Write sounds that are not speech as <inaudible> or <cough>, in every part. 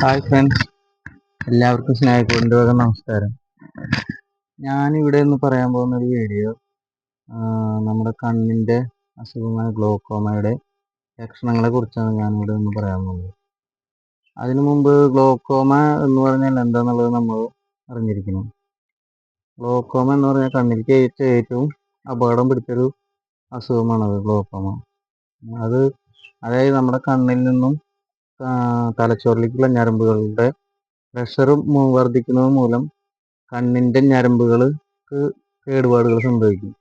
Hi friends എല്ലാവർക്കും സ്നേഹിക്കുന്നുണ്ട് വക നമസ്കാരം. ഞാനിവിടെ ഒന്ന് പറയാൻ പോകുന്ന ഒരു വീഡിയോ നമ്മുടെ കണ്ണിന്റെ അസുഖമായ ഗ്ലോക്കോമയുടെ ലക്ഷണങ്ങളെ കുറിച്ചാണ് ഞാനിവിടെ ഒന്ന് പറയാൻ പോകുന്നത്. അതിനു മുമ്പ് ഗ്ലോക്കോമ എന്ന് പറഞ്ഞാൽ എന്താണെന്നുള്ളത് നമ്മൾ അറിഞ്ഞിരിക്കണം. ഗ്ലോക്കോമ എന്ന് പറഞ്ഞാൽ കണ്ണിലേക്ക് ഏറ്റവും അപകടം പിടിച്ചൊരു അസുഖമാണത് ഗ്ലോക്കോമ അത് അതായത് നമ്മുടെ കണ്ണിൽ നിന്നും തലച്ചോറിലേക്കുള്ള ഞരമ്പുകളുടെ പ്രഷർ വർദ്ധിക്കുന്നത് മൂലം കണ്ണിന്റെ ഞരമ്പുകൾക്ക് കേടുപാടുകൾ സംഭവിക്കും.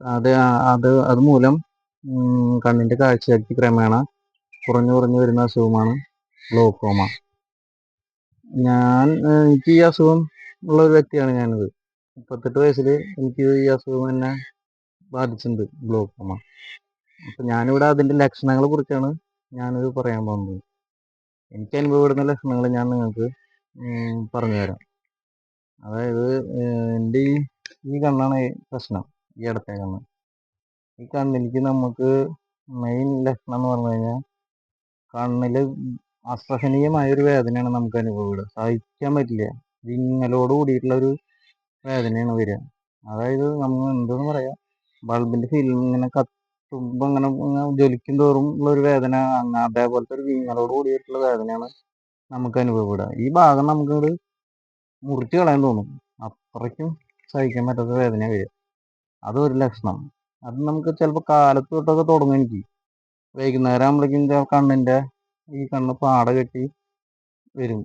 അത് അത് അതുമൂലം കണ്ണിന്റെ കാഴ്ചശക്തി ക്രമേണ കുറഞ്ഞു കുറഞ്ഞു വരുന്ന അസുഖമാണ് ഗ്ലോക്കോമ ഞാൻ എനിക്ക് ഈ അസുഖം ഉള്ള ഒരു വ്യക്തിയാണ് ഞാനിത്. മുപ്പത്തെട്ട് വയസ്സിൽ എനിക്ക് ഈ അസുഖം തന്നെ ബാധിച്ചിട്ടുണ്ട് ഗ്ലോക്കോമ അപ്പം ഞാനിവിടെ അതിന്റെ ലക്ഷണങ്ങളെ കുറിച്ചാണ് ഞാനിത് പറയാൻ പോകുന്നത്. എനിക്ക് അനുഭവപ്പെടുന്ന ലക്ഷണങ്ങൾ ഞാൻ നിങ്ങൾക്ക് പറഞ്ഞു തരാം അതായത് എന്റെ ഈ ഈ കണ്ണാണ് പ്രശ്നം. ഈ ഇടത്തെ കണ്ണ്. ഈ കണ്ണിലേക്ക് നമുക്ക് മെയിൻ ലക്ഷണം എന്ന് പറഞ്ഞു കഴിഞ്ഞാൽ കണ്ണിൽ അസഹനീയമായ ഒരു വേദനയാണ് നമുക്ക് അനുഭവപ്പെടുക. സഹിക്കാൻ പറ്റില്ല. വിങ്ങലോട് കൂടിയിട്ടുള്ള ഒരു വേദനയാണ് വരിക. അതായത് നമ്മൾ എന്തെന്ന് പറയാം ബൾബിന്റെ ഫിലിം ഇങ്ങനെ തുമ്പ് അങ്ങനെ ജ്വലിക്കും തോറും ഉള്ള ഒരു വേദന അതേപോലത്തെ ഒരു വീങ്ങലോട് കൂടിയിട്ടുള്ള വേദനയാണ് നമുക്ക് അനുഭവപ്പെടുക. ഈ ഭാഗം നമുക്ക് മുറിച്ച് കളയാൻ തോന്നും. അത്രയ്ക്കും സഹിക്കാൻ പറ്റാത്ത വേദന വരിക. അതൊരു ലക്ഷണം. അത് നമുക്ക് ചിലപ്പോൾ കാലത്ത് തൊട്ടൊക്കെ തുടങ്ങും എനിക്ക്. വൈകുന്നേരം ആകുമ്പോഴേക്കും കണ്ണിന്റെ ഈ കണ്ണ് പാട കെട്ടി വരും.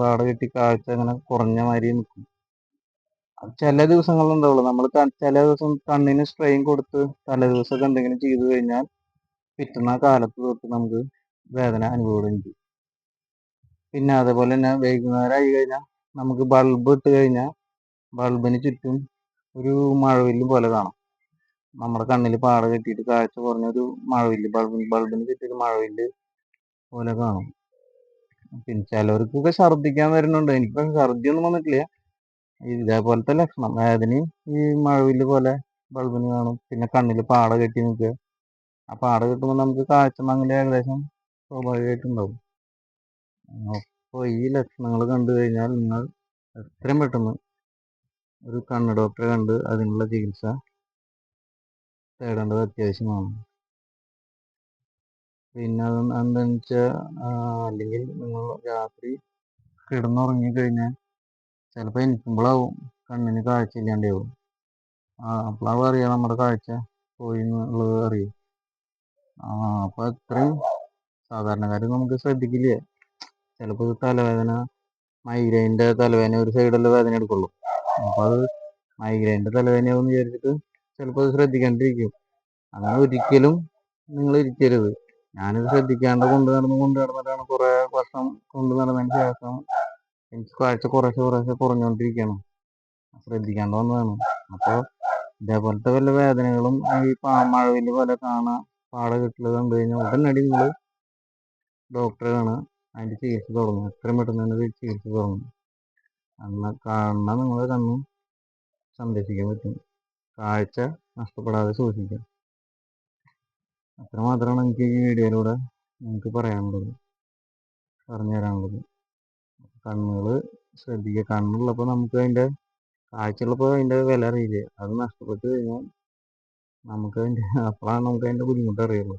പാട കെട്ടി കാഴ്ച അങ്ങനെ കുറഞ്ഞ മാതിരി നിൽക്കും. ചില ദിവസങ്ങളിൽ ഉണ്ടാവുള്ളൂ. നമ്മൾ ചില ദിവസം കണ്ണിന് സ്ട്രെയിൻ കൊടുത്ത് തലേ ദിവസമൊക്കെ എന്തെങ്കിലും ചെയ്തു കഴിഞ്ഞാൽ പിറ്റുന്ന കാലത്ത് തൊട്ട് നമുക്ക് വേദന അനുഭവപ്പെടും ചെയ്യും. പിന്നെ അതേപോലെ തന്നെ വൈകുന്നേരം ആയി കഴിഞ്ഞാൽ നമുക്ക് ബൾബ് ഇട്ട് കഴിഞ്ഞാൽ ബൾബിന് ചുറ്റും ഒരു മഴവില്ല് പോലെ കാണാം. നമ്മുടെ കണ്ണിൽ പാട കെട്ടിയിട്ട് കാഴ്ച കുറഞ്ഞൊരു മഴവില്ല് ബൾബ് ബൾബിന് ചുറ്റും ഒരു മഴവില്ല് പോലെ കാണും. പിന്നെ ചിലവർക്കൊക്കെ ഛർദ്ദിക്കാൻ വരുന്നുണ്ട്. എനിക്ക് ഛർദ്ദിയൊന്നും വന്നിട്ടില്ല. ഇതേപോലത്തെ ലക്ഷണം. വേദനയും ഈ മഴവിൽ പോലെ ബൾബിന് കാണും. പിന്നെ കണ്ണിൽ പാട കെട്ടി നിൽക്കുക. ആ പാട കെട്ടുമ്പോൾ നമുക്ക് കാഴ്ച മങ്ങൽ ഏകദേശം സ്വാഭാവികമായിട്ടുണ്ടാവും. അപ്പോൾ ഈ ലക്ഷണങ്ങൾ കണ്ടു കഴിഞ്ഞാൽ നിങ്ങൾ എത്രയും പെട്ടെന്ന് ഒരു കണ്ണ് ഡോക്ടറെ കണ്ട് അതിനുള്ള ചികിത്സ തേടേണ്ടത് അത്യാവശ്യമാണ്. പിന്നെ അത് എന്താണെന്ന് വെച്ചാൽ അല്ലെങ്കിൽ നിങ്ങൾ രാത്രി കിടന്നുറങ്ങി കഴിഞ്ഞാൽ ചിലപ്പോൾ എനിക്കുമ്പോഴാവും കണ്ണിന് കാഴ്ച ഇല്ലാണ്ടാവും. അപ്പോഴാവും അറിയാം നമ്മുടെ കാഴ്ച പോയി എന്നുള്ളത് അറിയും. അപ്പോൾ അത്രയും സാധാരണക്കാർ നമുക്ക് ശ്രദ്ധിക്കില്ലേ? ചിലപ്പോൾ തലവേദന മൈഗ്രൈന്റെ തലവേദന ഒരു സൈഡല്ലേ വേദന എടുക്കുള്ളൂ. അപ്പോൾ അത് മൈഗ്രൈന്റെ തലവേദനയാവും വിചാരിച്ചിട്ട് ചിലപ്പോൾ അത് ശ്രദ്ധിക്കാണ്ടിരിക്കും. അങ്ങനെ ഒരിക്കലും നിങ്ങൾ ഇരിക്കരുത് ഞാനിത് ശ്രദ്ധിക്കാണ്ട് കൊണ്ട് നടന്ന് കൊണ്ട് നടന്നിട്ടാണ് കുറേ വർഷം കൊണ്ട് നടന്നതിന് ശേഷം എനിക്ക് കാഴ്ച കുറേശ്ശെ കുറേശ്ശെ കുറഞ്ഞുകൊണ്ടിരിക്കുകയാണ് ശ്രദ്ധിക്കാണ്ട് വന്നതാണ് അപ്പോൾ ഇതേപോലത്തെ വല്ല വേദനകളും ഈ മഴവിൽ പോലെ കാണാൻ പാട കിട്ടുന്നത് കണ്ടു കഴിഞ്ഞാൽ ഉടനടി നിങ്ങൾ ഡോക്ടറെ കാണുക അതിന്റെ ചികിത്സ തുടങ്ങും. എത്രയും പെട്ടെന്ന് തന്നെ ചികിത്സ തുടങ്ങും. അന്ന് കാണുന്ന നിങ്ങളെ കണ്ണും സംരക്ഷിക്കാൻ പറ്റും. കാഴ്ച നഷ്ടപ്പെടാതെ സൂക്ഷിക്കാം. അത്രമാത്രമാണ് എനിക്ക് ഈ വീഡിയോയിലൂടെ നിങ്ങൾക്ക് പറയാനുള്ളത്. പറഞ്ഞു തരാനുള്ളത് കണ്ണുകൾ ശ്രദ്ധിക്കുക. കണ്ണുള്ളപ്പോൾ നമുക്ക് അതിന്റെ കാഴ്ചയുള്ളപ്പോൾ അതിന്റെ വില അറിയില്ല? അത് നഷ്ടപ്പെട്ട് കഴിഞ്ഞാൽ നമുക്ക് അതിന്റെ <laughs> അപ്പോഴാണ് നമുക്ക് അതിന്റെ ബുദ്ധിമുട്ട് അറിയുള്ളൂ.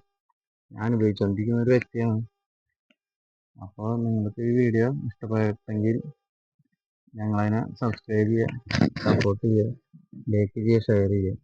ഞാൻ ഉപയോഗിച്ചുകൊണ്ടിരിക്കുന്ന ഒരു വ്യക്തിയാണ്. അപ്പോൾ നിങ്ങൾക്ക് ഈ വീഡിയോ ഇഷ്ടപ്പെട്ടെങ്കിൽ ഞങ്ങളതിനെ സബ്സ്ക്രൈബ് ചെയ്യുക സപ്പോർട്ട് ചെയ്യുക ലൈക്ക് ചെയ്യുക ഷെയർ ചെയ്യുക.